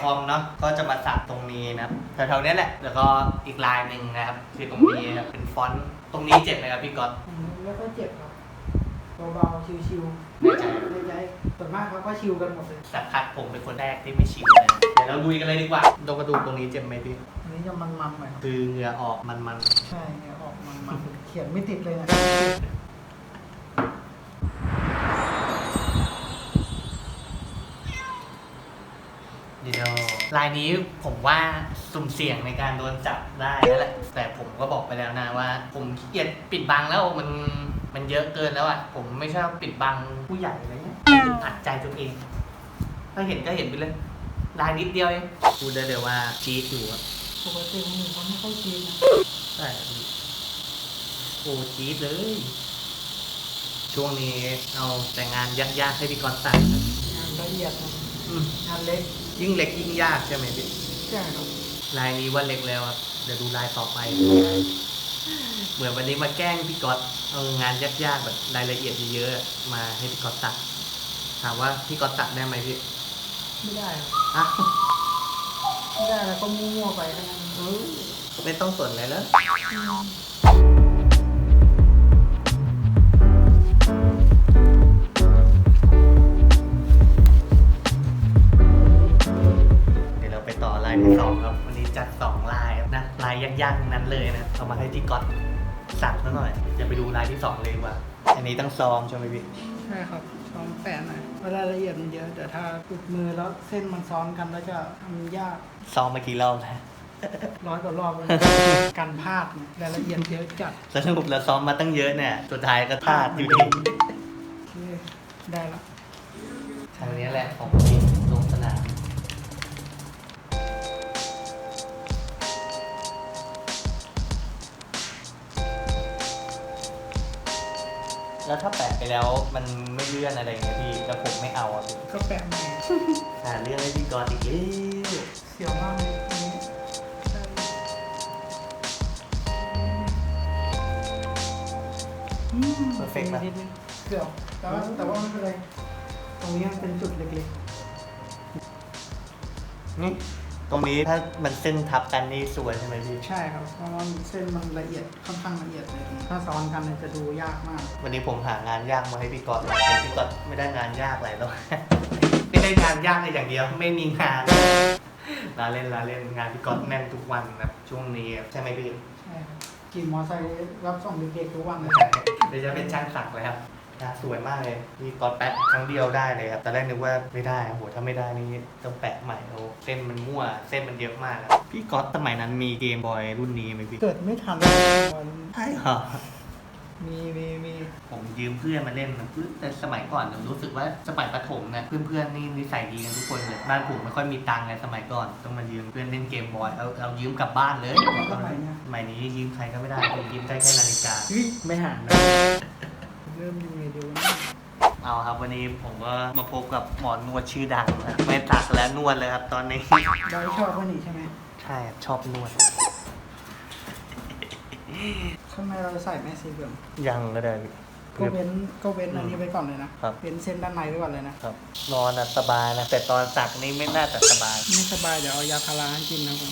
คอมเนาะก็จะมาสักตรงนี้นะครับแถวๆเนี้ยแหละ แล้วก็อีกลายหนึ่งนะครับคือตรงนี้นะครับเป็นฟอนต์ตรงนี้เจ็บไหมครับพี่ก๊อตอืมไม่ค่อยเจ็บครับเบาๆชิวไม่ใจๆในใจส่วนมากเขาก็ชิวกันหมดเลยสักพักผมเป็นคนแรกที่ไม่ชิวเลยนะเดี๋ยวเราลุยกันเลยดีกว่าตรงกระดูกตรงนี้เจ็บไหมพี่อันนี้จะมันๆหน่อยครับคือเหงื่อออกมันใช่เนี่ยออกมันๆเขียนไม่ติดเลยนะ ๆเดี๋ยว ลายนี้ผมว่าสุ่มเสี่ยงในการโดนจับได้แล้วแหละแต่ผมก็บอกไปแล้วนะว่า ผมขี้เกียจปิดบังแล้วมันมันเยอะเกินแล้วอะผมไม่ชอบปิดบังผู้ใหญ่อะไรเงี้ยอัดใจตัวเองถ้าเห็นก็เห็นไปเลยลายนิดเดียวเองพูดได้เลยว่าจี๊ดอยู่อะปกติคนอื่นเขาไม่ค่อยชินนะใช่ครับพี่โอ้จี๊ดเลย ช่วงนี้เอาแต่งานยากๆให้พี่กรณ์สั่งครับงานละเอียดนะอืมงานเล็ก ยิ่งเล็กยิ่งยากใช่ไหมพี่ใช่ครับลายนี้ว่าเล็กแล้วครับเดี๋ยวดูลายต่อไป เหมือนวันนี้มาแกล้งพี่ก๊อตเอางานยากๆแบบรายละเอียดเยอะๆมาให้พี่ก๊อตตัด ถามว่าพี่ก๊อตตัดได้ไหมพี่ไม่ได้ครับอ้าวไม่ได้แล้วก็มั่วๆไปทั้งนั้นอืมไม่ต้องสนเลยแล้วเยยากๆทั้งนั้นเลยนะเอามาให้พี่ก๊อตสักซะหน่อยจะไปดูลายที่สองเลยดีกว่า อันนี้ต้องซองใช่ไหมพี่ใช่ครับซ้อมแปะหน่อยเพราะรายละเอียดมันเยอะแต่ถ้าปุดมือแล้วเส้นมันซ้อนกันแล้วจะทำยากซองมากี่รอบแล้วร้อยกว่ารอบเลยการพลาดเนี่ยรายละเอียดเยอะจัดสรุปแล้วซ้อมมาตั้งเยอะเนี่ยสุดท้ายก็พลาดอยู่ดีโอเคได้แล้วครั้งนี้แหละของจริง แล้วถ้าแปะไปแล้วมันไม่เลื่อนอะไรอย่างเงี้ยพี่แล้วผมไม่เอาอะพี่ก็แปะใหม่หาเรื่องให้พี่กรณ์อีกแล้วเสียวมากเลยอันนี้ใช่อืมเพอร์เฟกต์นินะดนึงเกือบแต่ว่าแต่ว่าไม่เป็นไรตรงนี้มันเป็นจุดเล็กนี่ ตรงนี้ถ้ามันเส้นทับกันนี่สวยใช่ไหมพี่ๆใช่ครับ เพราะว่าเส้นมันละเอียดค่อนข้างละเอียดเลย ถ้าซ้อนกันเนี่ยจะดูยากมาก วันนี้ผมหางานยากมาให้พี่กรณ์แต่พี่กรณ์ไม่ได้งานยากอะไรหรอก ไม่ได้งานยากเลยอย่างเดียว ไม่มีงานลาเล่นลาเล่นงานพี่กรณ์แน่นทุกวันนะช่วงนี้ใช่ไหมพี่ ใช่ครับขี่มอไซค์รับส่งเด็กๆทุกวันเลยเดี๋ยวจะเป็นช่างสักเลยครับ งานสวยมากเลยพี่กรณ์แปะครั้งเดียวได้เลยครับตอนแรกนึกว่าไม่ได้โอ้โหถ้าไม่ได้นี่ต้องแปะใหม่โอ้เส้นมันมั่วเส้นมันเยอะมากครับพี่กรณ์สมัยนั้นมีเกมบอยรุ่นนี้ไหมพี่เกิดไม่ทันใช่เหรอมีมีมีผมยืมเพื่อนมาเล่นนะแต่สมัยก่อนผมรู้สึกว่าสมัยประถมนะเพื่อนๆนี่นิสัยดีกันทุกคนเลยบ้านผมไม่ค่อยมีตังค์ไงสมัยก่อนต้องมายืมเพื่อนเล่นเกมบอยเอาเอายืมกลับบ้านเลยสมัยนี้ยืมใครก็ไม่ได้ผมยืมได้แค่นาฬิกาเฮ้ยไม่ห่างนะเริ่มยังไงดีวะเนี่ยเอาครับวันนี้ผมก็มาพบกับหมอนวดชื่อดังนะไม่สักแล้วนวดเลยครับ ตอนนี้ได้ชอบว่านี่ใช่ไหมใช่ครับชอบนวดข้างในเราใส่แม่สีเหลืองยังก็ได้ ก็เว้นก็เว้นอันนี้ไว้ก่อนเลยนะครับ เว้นเส้นด้านในไว้ก่อนเลยนะครับ นอนอะสบายนะแต่ตอนสักนี่ไม่น่าจะสบาย ไม่สบายเดี๋ยวเอายาพาราให้กินนะผม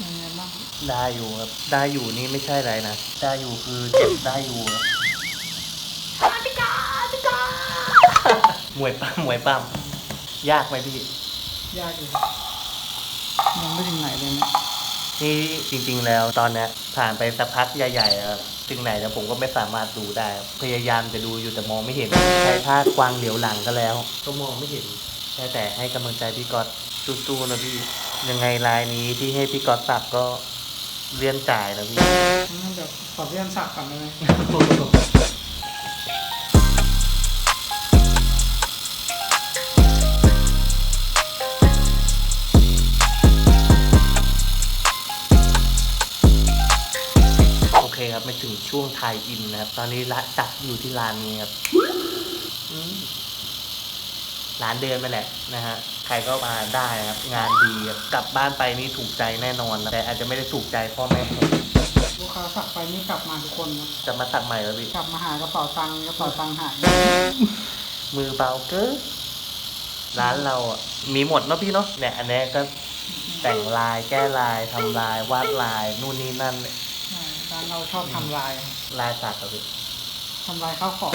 ยัง ไงบ้างได้อยู่ครับ ได้อยู่นี่ไม่ใช่อะไรนะ ได้อยู่คือเจ็บได้อยู่ครับมวยปั้มมวยปั้มยากไหมพี่ ยากอยู่ยังไม่ถึงไหนเลยนะนี่จริง ๆ แล้วตอนเนี้ยผ่านไปสักพักใหญ่ๆแล้วถึงไหนแล้วผมก็ไม่สามารถดูได้ครับพยายามจะดูอยู่แต่มองไม่เห็นใช้ท่ากวางเหลียวหลังก็แล้ว ก็มองไม่เห็นแค่แต่ให้กำลังใจพี่ก๊อตสู้ๆนะพี่ยังไงลายนี้ที่ให้พี่ก๊อตสักก็ เลื่อนจ่ายนะพี่งั้นเดี๋ยวขอเรียนสักก่อนได้ไหมโอเคครับมาถึงช่วงไทยอินนะครับ ตอนนี้ละจัดอยู่ที่ร้านนี้ครับอืมร้านเดิมไปแหละนะฮะ ใครก็มาได้ครับ งานดีครับกลับบ้านไปนี่ถูกใจแน่นอนนะแต่อาจจะไม่ได้ถูกใจพ่อแม่ผมลูกค้าสักไปนี่กลับมาทุกคนนะจะมาสักใหม่แล้วพี่ กลับมาหากระเป๋าตังค์กระเป๋าตังค์หายมือเบาเกินร้านเราอะมีหมดเนาะพี่เนาะเนี่ยอันนี้ก็แต่งลายแก้ลายทำลายวาดลายนู่นนี่นั่นเนี่ยใช่ร้านเราชอบทำลายลายสักกับพี่ทำลายข้าวของ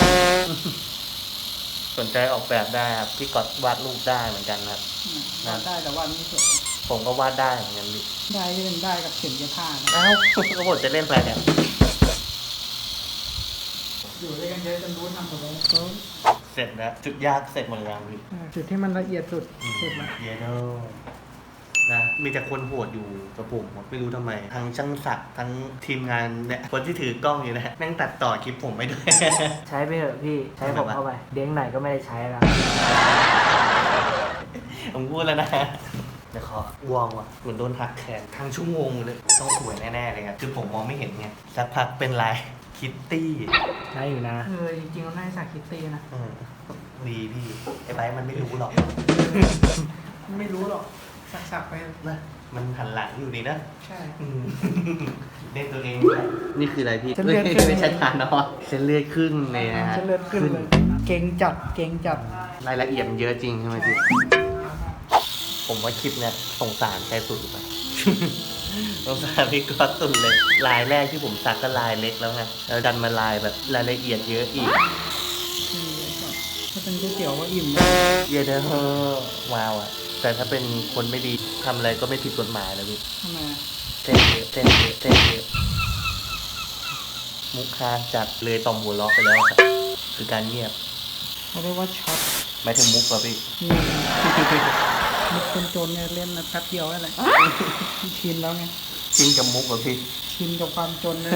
สนใจออกแบบได้ครับพี่กอดวาดรูปได้เหมือนกันครับ อืมวาดได้แต่ว่าไม่สวยผมก็วาดได้เหมือนกันพี่ได้ที่เป็นได้กับเข็มเย็บผ้านะอ้าวก็ผมจะเล่นอะไรเนี่ยอยู่ด้วยกันเยอะจนรู้ทำหมดเลยเสร็จแล้วจุดยากเสร็จหมดแล้วพี่ อ่าจุดที่มันละเอียดสุดสุดละเยโด นะมีแต่คนโหดอยู่กับผมไม่รู้ทำไม ทั้งช่างศักดิ์ทั้งทีมงานเนี่ยคนที่ถือกล้องอยู่นะแม่งตัดต่อคลิปผมไปด้วย ใช้ไปเถอะพี่ใช้ผมทำไมวะเข้าไปเด้งไหนก็ไม่ได้ใช้แล้วผมพูดแล้วนะเดี๋ยวขอวองว่ะเหมือนโดนหักแขนทั้งชั่วโมงเลยต้องสวยแน่ ๆ เลยครับคือผมมองไม่เห็นไงสักพักเป็นลายคิตตี้ได้อยู่นะเออจริงๆเราได้สักคิตตี้นะอืมดีพี่ ไอ้ไบร์ทมันไม่รู้หรอก ไม่รู้หรอก สักสักๆไปนะมันหันหลังอยู่ดีนะใช่ อืมเล่นตัวเองนี่คืออะไรพี่เส้นเลือดขึ้น ไม่ใช่ทานเนาะเส้นเลือดขึ้นเลยนะฮะจะเลือดขึ้นเลย เก่งจัด เก่งจัด รายละเอียดมันเยอะจริงใช่ไหมพี่ ผมว่าคลิปเนี้ยสงสารใครสุดไป สงสารพี่ก็สุดเลย ลายแรกที่ผมสักก็ลายเล็กแล้วไงแล้วดันมาลายแบบรายละเอียดเยอะอีก ถ้าเป็นก๋วยเตี๋ยวก็อิ่มเยอะเด้อว้าวอะ แต่ถ้าเป็นคนไม่ดีทำอะไรก็ไม่ผิดกฎหมายนะพี่ทำไมอะเต้นเยอะเต้นเยอะเต้นเยอะมุกคาจัดเลยต่อมหัวเราะไปแล้วครับคือการเงียบเขาเรียกว่าช็อตหมายถึงมุกเหรอพี่นี่มุกคนจนเนี่ยเล่นนะแป๊บเดียวอะไรชินแล้วไง ชินกับมุกเหรอพี่ ชินกับความจนเลย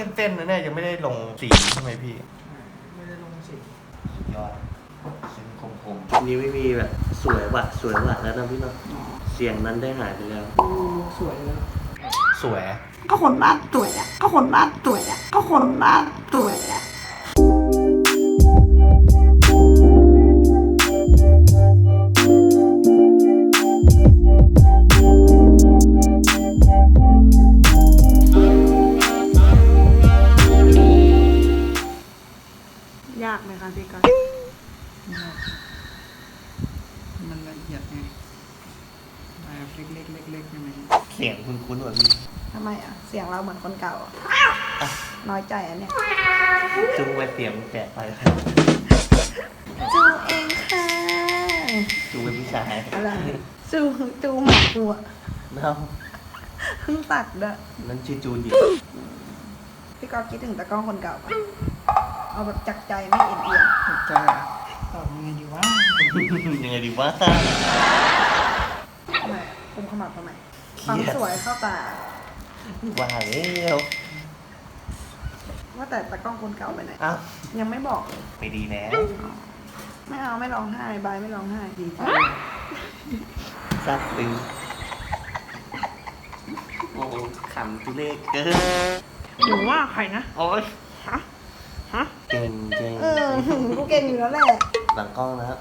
เนี่ยแค่เต้นนะเนี่ยยังไม่ได้ลงสีใช่ไหมพี่ไม่ได้ลงสีสุดยอดเส้นคมคมนี่ไม่มีแบบสวยว่ะสวยว่ะแล้วนะพี่เนาะเสียงนั้นได้หายไปแล้วสวยแล้วสวย ก็คนบ้านสวยอะก็คนบ้านสวยอะก็คนบ้านสวยอะ คุ้นๆว่ะพี่ทำไมอะ เสียงเราเหมือนคนเก่าอะน้อยใจอันเนี้ยจุงไปเสียงแปลกไปจูเองค่ะจุงเป็นผู้ชายอะไรจูจูหมาจูอะเนาะเพิ่งตัดด้วยนั่นชื่อจูนดิพี่ก๊อตคิดถึงตะกล้องคนเก่าปะเอาแบบจักใจไม่เอ็นเอียงตกใจอะตอบยังไงดีวะยังไงดีวะทำไมคุมขมับทำไมเคความรียดสวยเข้าตาว่าแล้วว่าแต่ตะกล้องคนเก่าไปไหนเอ้ายังไม่บอกไปดีแล้ว ไม่เอาไม่ร้องไห้บายไม่ร้องไห้ดีใจซาบซึ้งโอ้โหขำทุเรศเกินหนูว่าใครนะ โอ๊ยฮะฮะเก่งเก่งเออกูเก่งอยู่แล้วแหละหลังกล้องนะครับ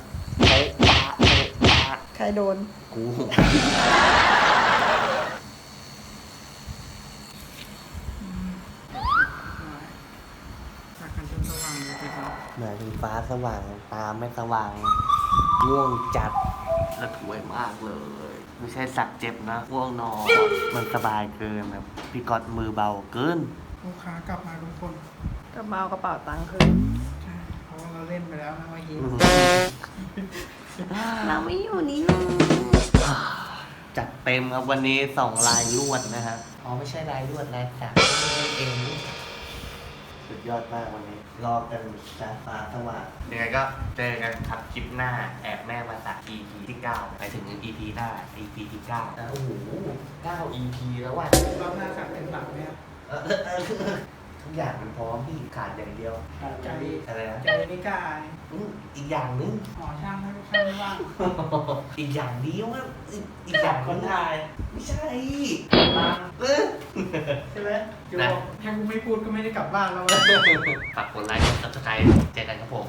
ใช้ปะใช้ปะใครโดน กู สักกันจนสว่างเลยทีเดียว หมายถึงฟ้า สว่าง ตาไม่สว่าง ง่วงจัดและถวยมากเลย ไม่ใช่สักเจ็บนะง่วงนอน มันสบายเกินแบบพี่กอดมือเบาเกิน ลูกค้ากลับมาทุกคนกระเป๋ากระเป๋าตังค์คืนใช่เพราะว่าเราเล่นไปแล้วนะเมื่อกี้เราไม่อยู่นี่นะใจจัดเต็มครับวันนี้สองลายลวดนะฮะ อ๋อไม่ใช่ลายลวดลายสักเอง สุดยอดมากวันนี้ รอกันตาฟ้าสว่างยังไงก็เจอกันครับคลิปหน้าแอบแม่มาสัก EP ที่9ไปถึง EP หน้า EP ที่9นะโอ้โห9 EP แล้วว่ะรอบหน้าสักเป็นหลักเนี่ย เออเออเออทุกอย่างมันพร้อมพี่ขาดอย่างเดียวใจอะไรนะใจไม่กล้าอืมอีกอย่างนึงหมอช่างไม่ช่างไม่ว่างอีกอย่างเดียวอะอีกอีกอย่างคนไทยไม่ใช่บ้างเออใช่ไหมอยู่บอกแค่กูไม่พูดก็ไม่ได้กลับบ้านแล้วฝากกดไลค์กด subscribe เจอกันครับผม